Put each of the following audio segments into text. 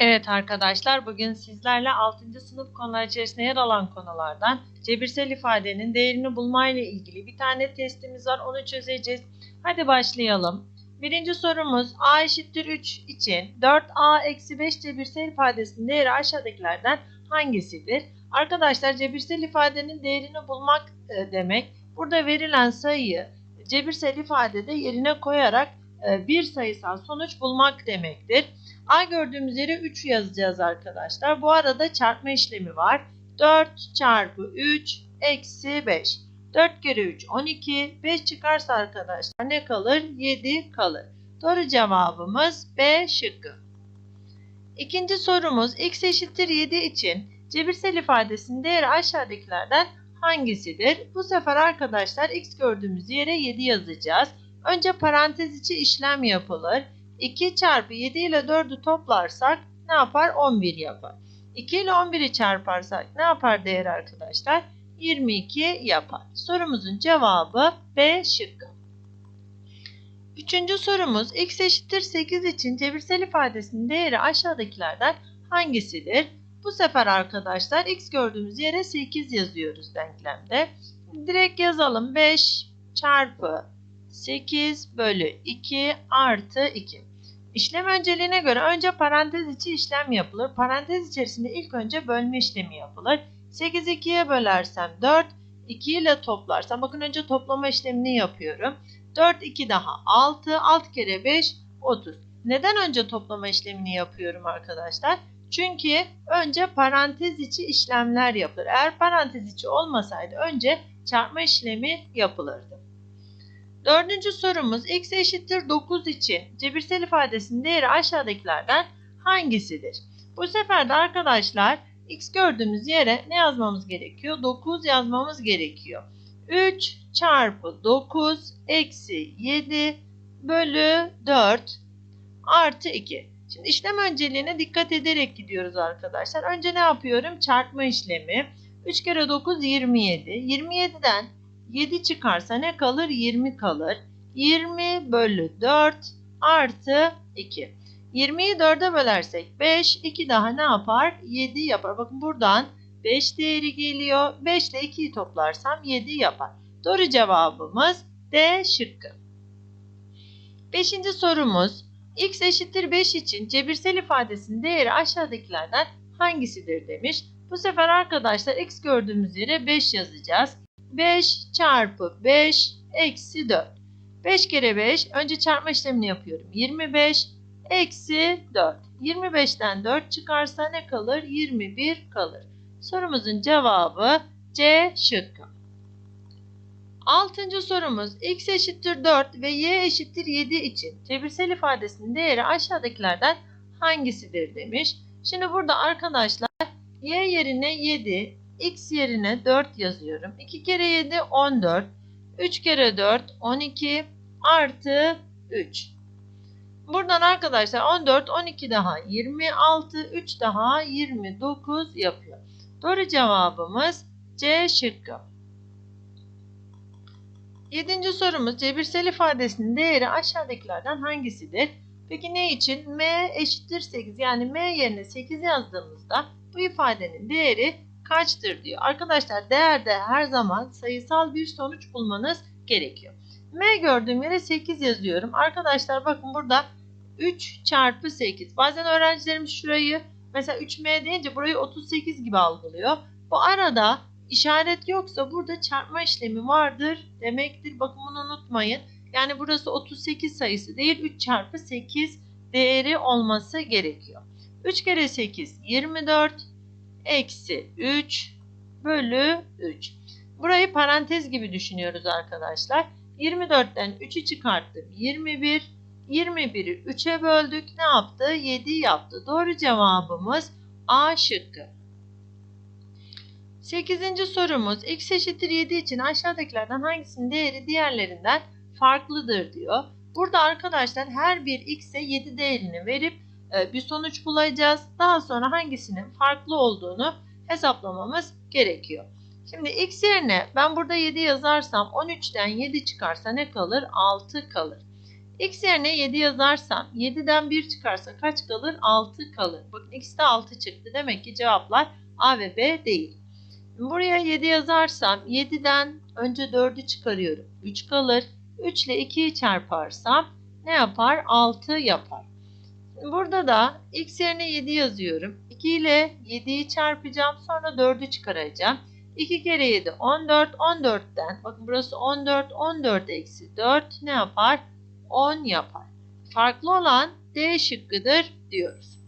Evet arkadaşlar bugün sizlerle 6. sınıf konular içerisinde yer alan konulardan cebirsel ifadenin değerini bulma ile ilgili bir tane testimiz var onu çözeceğiz. Hadi başlayalım. Birinci sorumuz a eşittir 3 için 4a eksi 5 cebirsel ifadesinin değeri aşağıdakilerden hangisidir? Arkadaşlar cebirsel ifadenin değerini bulmak e, demek burada verilen sayıyı cebirsel ifadede yerine koyarak bir sayısal sonuç bulmak demektir. A gördüğümüz yere 3 yazacağız arkadaşlar. Bu arada çarpma işlemi var. 4 çarpı 3 eksi 5. 4 kere 3 12. 5 çıkarsa arkadaşlar ne kalır? 7 kalır. Doğru cevabımız B şıkkı. İkinci sorumuz x eşittir 7 için cebirsel ifadesinin değeri aşağıdakilerden hangisidir? Bu sefer arkadaşlar x gördüğümüz yere 7 yazacağız. Önce parantez içi işlem yapılır. 2 çarpı 7 ile 4'ü toplarsak ne yapar? 11 yapar. 2 ile 11'i çarparsak ne yapar değer arkadaşlar? 22 yapar. Sorumuzun cevabı B şıkkı. Üçüncü sorumuz x eşittir 8 için cebirsel ifadesinin değeri aşağıdakilerden hangisidir? Bu sefer arkadaşlar x gördüğümüz yere 8 yazıyoruz denklemde. Direkt yazalım 5 çarpı 8 bölü 2 artı 2. İşlem önceliğine göre önce parantez içi işlem yapılır. Parantez içerisinde ilk önce bölme işlemi yapılır. 8 2'ye bölersem 4, 2 ile toplarsam bakın önce toplama işlemini yapıyorum. 4 2 daha 6, 6 kere 5 30. Neden önce toplama işlemini yapıyorum arkadaşlar? Çünkü önce parantez içi işlemler yapılır. Eğer parantez içi olmasaydı önce çarpma işlemi yapılırdı. Dördüncü sorumuz x eşittir 9 için cebirsel ifadesinin değeri aşağıdakilerden hangisidir? Bu sefer de arkadaşlar x gördüğümüz yere ne yazmamız gerekiyor? 9 yazmamız gerekiyor. 3 çarpı 9 eksi 7 bölü 4 artı 2. Şimdi işlem önceliğine dikkat ederek gidiyoruz arkadaşlar. Önce ne yapıyorum? Çarpma işlemi. 3 kere 9 27. 27'den 7 çıkarsa ne kalır? 20 kalır. 20 bölü 4 artı 2. 20'yi 4'e bölersek 5, 2 daha ne yapar? 7 yapar. Bakın buradan 5 değeri geliyor. 5 ile 2'yi toplarsam 7 yapar. Doğru cevabımız D şıkkı. Beşinci sorumuz x eşittir 5 için cebirsel ifadesinin değeri aşağıdakilerden hangisidir demiş. Bu sefer arkadaşlar x gördüğümüz yere 5 yazacağız. 5 çarpı 5 eksi 4. 5 kere 5 önce çarpma işlemini yapıyorum. 25 eksi 4. 25'ten 4 çıkarsa ne kalır? 21 kalır. Sorumuzun cevabı C şıkkı. Altıncı sorumuz x eşittir 4 ve y eşittir 7 için cebirsel ifadesinin değeri aşağıdakilerden hangisidir demiş. Şimdi burada arkadaşlar y yerine 7, x yerine 4 yazıyorum. 2 kere 7 14. 3 kere 4 12 artı 3. Buradan arkadaşlar 14 12 daha 26 3 daha 29 yapıyor. Doğru cevabımız C şıkkı. Yedinci sorumuz cebirsel ifadesinin değeri aşağıdakilerden hangisidir? Peki ne için? M eşittir 8 yani M yerine 8 yazdığımızda bu ifadenin değeri kaçtır diyor. Arkadaşlar değerde her zaman sayısal bir sonuç bulmanız gerekiyor. M gördüğüm yere 8 yazıyorum. Arkadaşlar bakın burada 3 çarpı 8. Bazen öğrencilerimiz şurayı mesela 3M deyince burayı 38 gibi algılıyor. Bu arada işaret yoksa burada çarpma işlemi vardır demektir. Bakın bunu unutmayın. Yani burası 38 sayısı değil 3 çarpı 8 değeri olması gerekiyor. 3 kere 8 24 eksi 3 bölü 3. Burayı parantez gibi düşünüyoruz arkadaşlar. 24'ten 3'ü çıkarttım 21. 21'i 3'e böldük. Ne yaptı? 7 yaptı. Doğru cevabımız A şıkkı. 8. sorumuz x eşittir 7 için aşağıdakilerden hangisinin değeri diğerlerinden farklıdır diyor. Burada arkadaşlar her bir x'e 7 değerini verip bir sonuç bulacağız. Daha sonra hangisinin farklı olduğunu hesaplamamız gerekiyor. Şimdi x yerine ben burada 7 yazarsam 13'ten 7 çıkarsa ne kalır? 6 kalır. x yerine 7 yazarsam 7'den 1 çıkarsa kaç kalır? 6 kalır. Bakın x'te 6 çıktı. Demek ki cevaplar A ve B değil. Buraya 7 yazarsam 7'den önce 4'ü çıkarıyorum. 3 kalır. 3 ile 2'yi çarparsam ne yapar? 6 yapar. Burada da x yerine 7 yazıyorum. 2 ile 7'yi çarpacağım. Sonra 4'ü çıkaracağım. 2 kere 7 14. 14'ten bakın burası 14. 14 eksi 4 ne yapar? 10 yapar. Farklı olan D şıkkıdır diyoruz.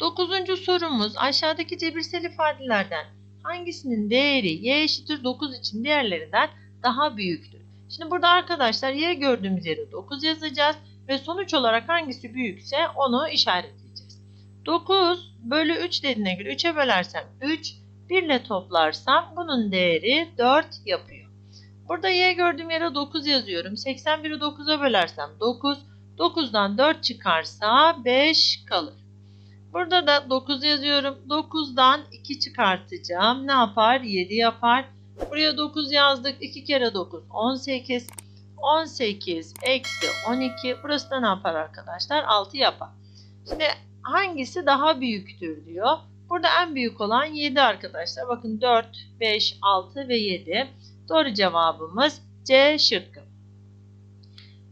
Dokuzuncu sorumuz aşağıdaki cebirsel ifadelerden hangisinin değeri y eşittir 9 için diğerlerinden daha büyüktür? Şimdi burada arkadaşlar y gördüğümüz yere 9 yazacağız ve sonuç olarak hangisi büyükse onu işaretleyeceğiz. 9 bölü 3 dediğine göre 3'e bölersem 3, 1 ile toplarsam bunun değeri 4 yapıyor. Burada y gördüğüm yere 9 yazıyorum. 81'i 9'a bölersem 9, 9'dan 4 çıkarsa 5 kalır. Burada da 9 yazıyorum. 9'dan 2 çıkartacağım. Ne yapar? 7 yapar. Buraya 9 yazdık. 2 kere 9 18. 18 eksi 12. Burası da ne yapar arkadaşlar? 6 yapar. Şimdi hangisi daha büyüktür diyor. Burada en büyük olan 7 arkadaşlar. Bakın 4, 5, 6 ve 7. Doğru cevabımız C şıkkı.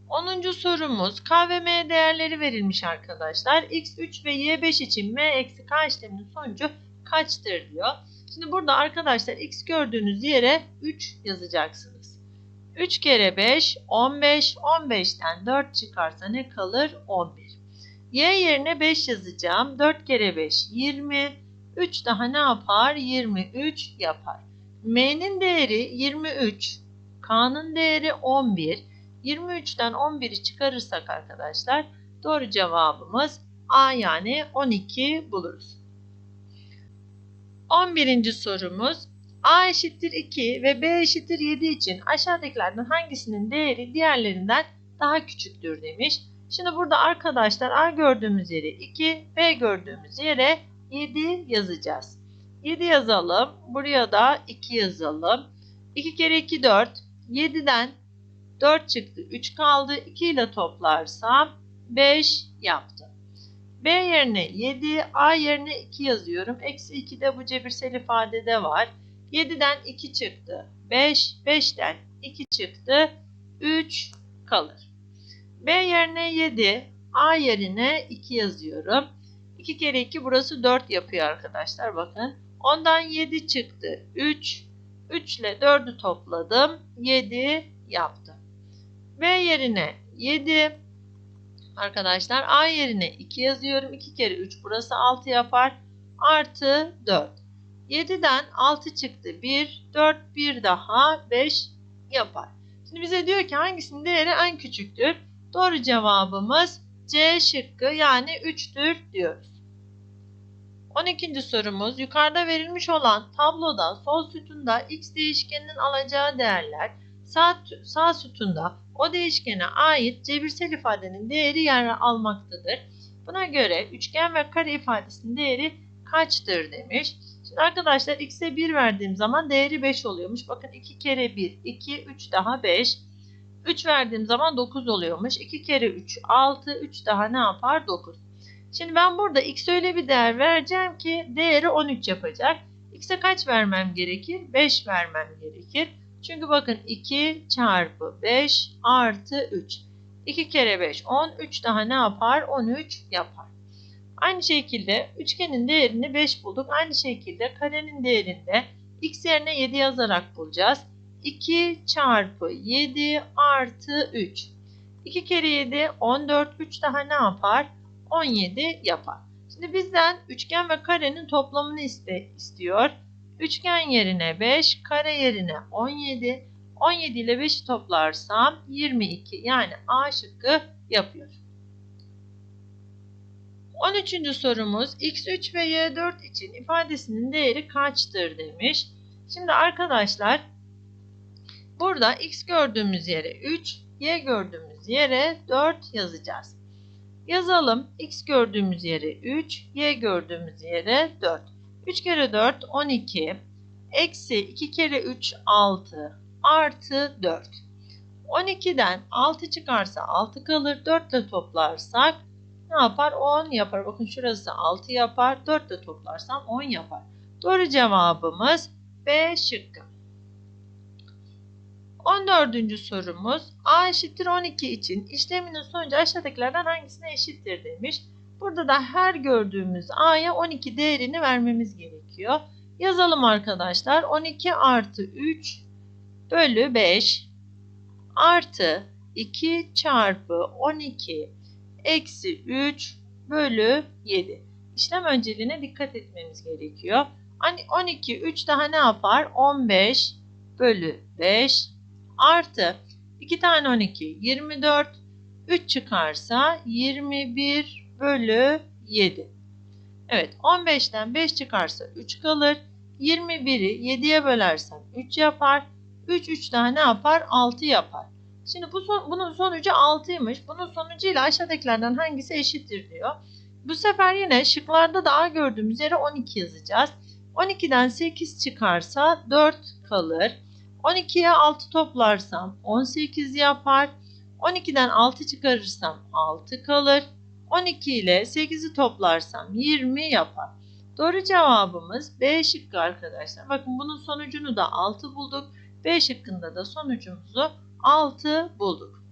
10. sorumuz K ve M değerleri verilmiş arkadaşlar. X3 ve Y5 için M eksi K işleminin sonucu kaçtır diyor. Şimdi burada arkadaşlar X gördüğünüz yere 3 yazacaksınız. 3 kere 5 15. 15'ten 4 çıkarsa ne kalır? 11. Y yerine 5 yazacağım. 4 kere 5 20. 3 daha ne yapar? 23 yapar. M'nin değeri 23. K'nın değeri 11. 23'ten 11'i çıkarırsak arkadaşlar doğru cevabımız A yani 12 buluruz. 11. sorumuz A eşittir 2 ve B eşittir 7 için aşağıdakilerden hangisinin değeri diğerlerinden daha küçüktür demiş. Şimdi burada arkadaşlar A gördüğümüz yere 2, B gördüğümüz yere 7 yazacağız. 7 yazalım. Buraya da 2 yazalım. 2 kere 2 4. 7'den 4 çıktı. 3 kaldı. 2 ile toplarsam 5 yaptı. B yerine 7, A yerine 2 yazıyorum. Eksi 2 de bu cebirsel ifadede var. 7'den 2 çıktı. 5, 5'ten 2 çıktı. 3 kalır. B yerine 7, A yerine 2 yazıyorum. 2 kere 2 burası 4 yapıyor arkadaşlar bakın. Ondan 7 çıktı. 3, 3 ile 4'ü topladım. 7 yaptı. B yerine 7 arkadaşlar A yerine 2 yazıyorum. 2 kere 3 burası 6 yapar. Artı 4. 7'den 6 çıktı. 1, 4, 1 daha 5 yapar. Şimdi bize diyor ki hangisinin değeri en küçüktür? Doğru cevabımız C şıkkı yani 3'tür diyoruz. 12. sorumuz yukarıda verilmiş olan tabloda sol sütunda x değişkeninin alacağı değerler sağ, sağ sütunda o değişkene ait cebirsel ifadenin değeri yer almaktadır. Buna göre üçgen ve kare ifadesinin değeri kaçtır demiş. Arkadaşlar x'e 1 verdiğim zaman değeri 5 oluyormuş. Bakın 2 kere 1 2 3 daha 5. 3 verdiğim zaman 9 oluyormuş. 2 kere 3 6 3 daha ne yapar 9. Şimdi ben burada x öyle bir değer vereceğim ki değeri 13 yapacak. X'e kaç vermem gerekir? 5 vermem gerekir. Çünkü bakın 2 çarpı 5 artı 3. 2 kere 5 10. 3 daha ne yapar? 13 yapar. Aynı şekilde üçgenin değerini 5 bulduk. Aynı şekilde karenin değerini de x yerine 7 yazarak bulacağız. 2 çarpı 7 artı 3. 2 kere 7 14. 3 daha ne yapar? 17 yapar. Şimdi bizden üçgen ve karenin toplamını iste, istiyor. Üçgen yerine 5, kare yerine 17. 17 ile 5'i toplarsam 22 yani A şıkkı yapıyor. 13. sorumuz x3 ve y4 için ifadesinin değeri kaçtır demiş. Şimdi arkadaşlar burada x gördüğümüz yere 3, y gördüğümüz yere 4 yazacağız. Yazalım. X gördüğümüz yere 3, Y gördüğümüz yere 4. 3 kere 4 12. Eksi 2 kere 3 6 artı 4. 12'den 6 çıkarsa 6 kalır. 4 ile toplarsak ne yapar? 10 yapar. Bakın şurası 6 yapar. 4 ile toplarsam 10 yapar. Doğru cevabımız B şıkkı. 14. sorumuz A eşittir 12 için işleminin sonucu aşağıdakilerden hangisine eşittir demiş. Burada da her gördüğümüz A'ya 12 değerini vermemiz gerekiyor. Yazalım arkadaşlar. 12 artı 3 bölü 5 artı 2 çarpı 12 eksi 3 bölü 7. İşlem önceliğine dikkat etmemiz gerekiyor. Hani 12, 3 daha ne yapar? 15 bölü 5 artı 2 tane 12, 24, 3 çıkarsa 21 bölü 7. Evet 15'ten 5 çıkarsa 3 kalır. 21'i 7'ye bölersem 3 yapar. 3 3 daha ne yapar? 6 yapar. Şimdi bu son, bunun sonucu 6'ymış. Bunun sonucuyla aşağıdakilerden hangisi eşittir diyor. Bu sefer yine şıklarda da A gördüğümüz yere 12 yazacağız. 12'den 8 çıkarsa 4 kalır. 12'ye 6 toplarsam 18 yapar. 12'den 6 çıkarırsam 6 kalır. 12 ile 8'i toplarsam 20 yapar. Doğru cevabımız B şıkkı arkadaşlar. Bakın bunun sonucunu da 6 bulduk. B şıkkında da sonucumuzu 6 bulduk.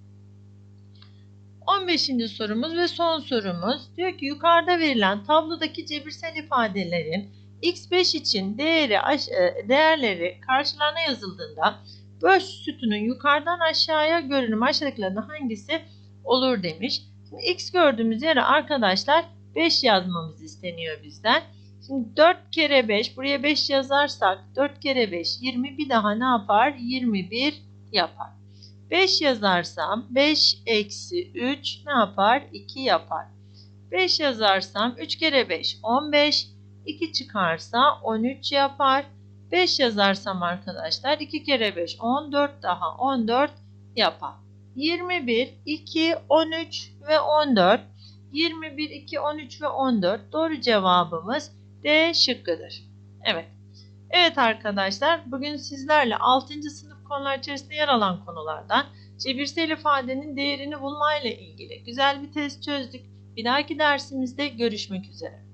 15. sorumuz ve son sorumuz. Diyor ki yukarıda verilen tablodaki cebirsel ifadelerin x5 için değeri e, değerleri karşılarına yazıldığında böş sütunun yukarıdan aşağıya görünümü aşağıdakilerden hangisi olur demiş. Şimdi x gördüğümüz yere arkadaşlar 5 yazmamız isteniyor bizden. Şimdi 4 kere 5 buraya 5 yazarsak 4 kere 5 20 bir daha ne yapar? 21 yapar. 5 yazarsam 5 eksi 3 ne yapar? 2 yapar. 5 yazarsam 3 kere 5 15 2 çıkarsa 13 yapar. 5 yazarsam arkadaşlar 2 kere 5 14 daha 14 yapar. 21, 2, 13 ve 14. 21, 2, 13 ve 14 doğru cevabımız D şıkkıdır. Evet. Evet arkadaşlar bugün sizlerle 6. sınıf konular içerisinde yer alan konulardan cebirsel ifadenin değerini bulmayla ilgili güzel bir test çözdük. Bir dahaki dersimizde görüşmek üzere.